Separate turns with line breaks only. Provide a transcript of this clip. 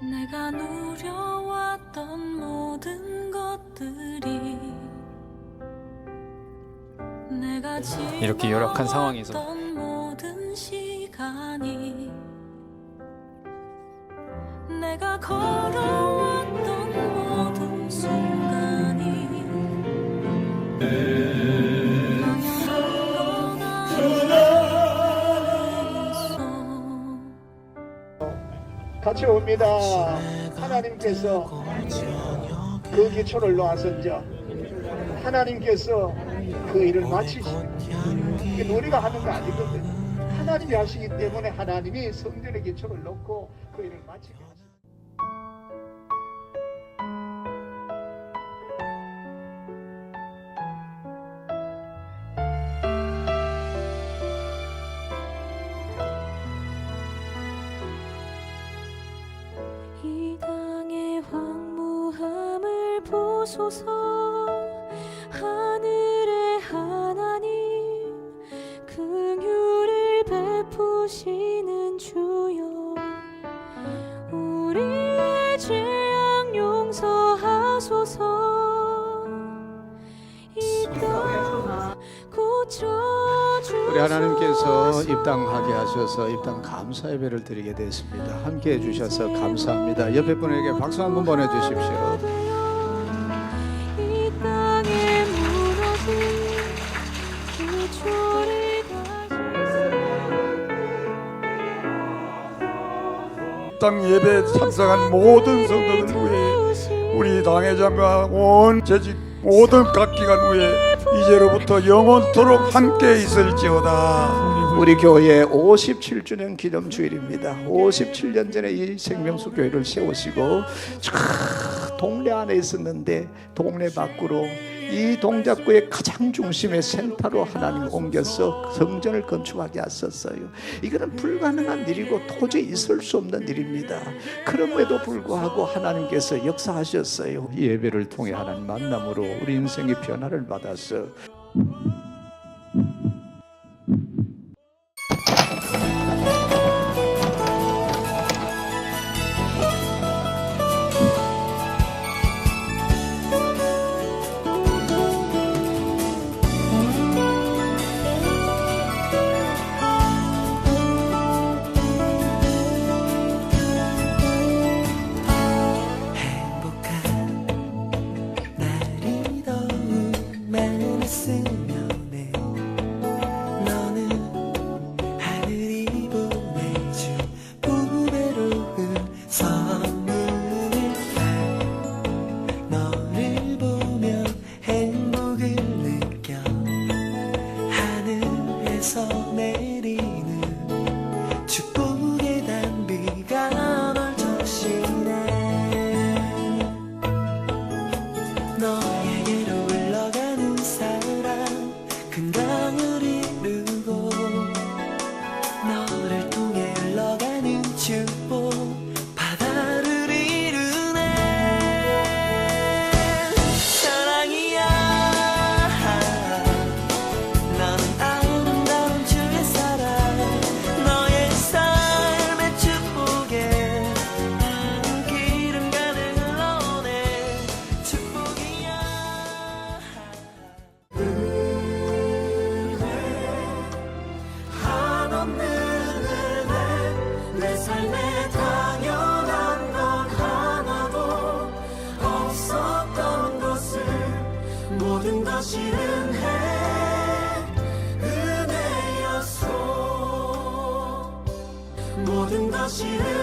내가 누려왔던 모든 것들이 내가 이렇게 열악한 상황에서
모든 시간이 내가 걸어
같이 옵니다. 하나님께서 그 기초를 놓아선자 하나님께서 그 일을 마치시고 이게 우리가 하는 거 아니거든. 하나님이 하시기 때문에 하나님이 성전의 기초를 놓고 그 일을 마치게 하십니다.
보소서 하늘의 하나님 긍휼을 베푸시는 주여 우리의 죄악 용서하소서
우리 하나님께서 입당하게 하셔서 입당 감사 예배를 드리게 됐습니다. 함께 해주셔서 감사합니다. 옆에 분에게 박수 한번 보내주십시오.
다시
땅 예배에 참석한 모든 성도들 위해 우리 당회장과 온 재직 모든 각 기관 후에 이제로부터 영원토록 함께 있을지어다.
우리 교회 57주년 기념 주일입니다. 57년 전에 이 생명수 교회를 세우시고 저 동네 안에 있었는데 동네 밖으로 이 동작구의 가장 중심의 센터로 하나님 옮겨서 성전을 건축하게 하셨어요. 이거는 불가능한 일이고 도저히 있을 수 없는 일입니다. 그럼에도 불구하고 하나님께서 역사하셨어요. 이 예배를 통해 하나님 만남으로 우리 인생의 변화를 받았어.
것이 은혜 은혜였소 모든 것이 은혜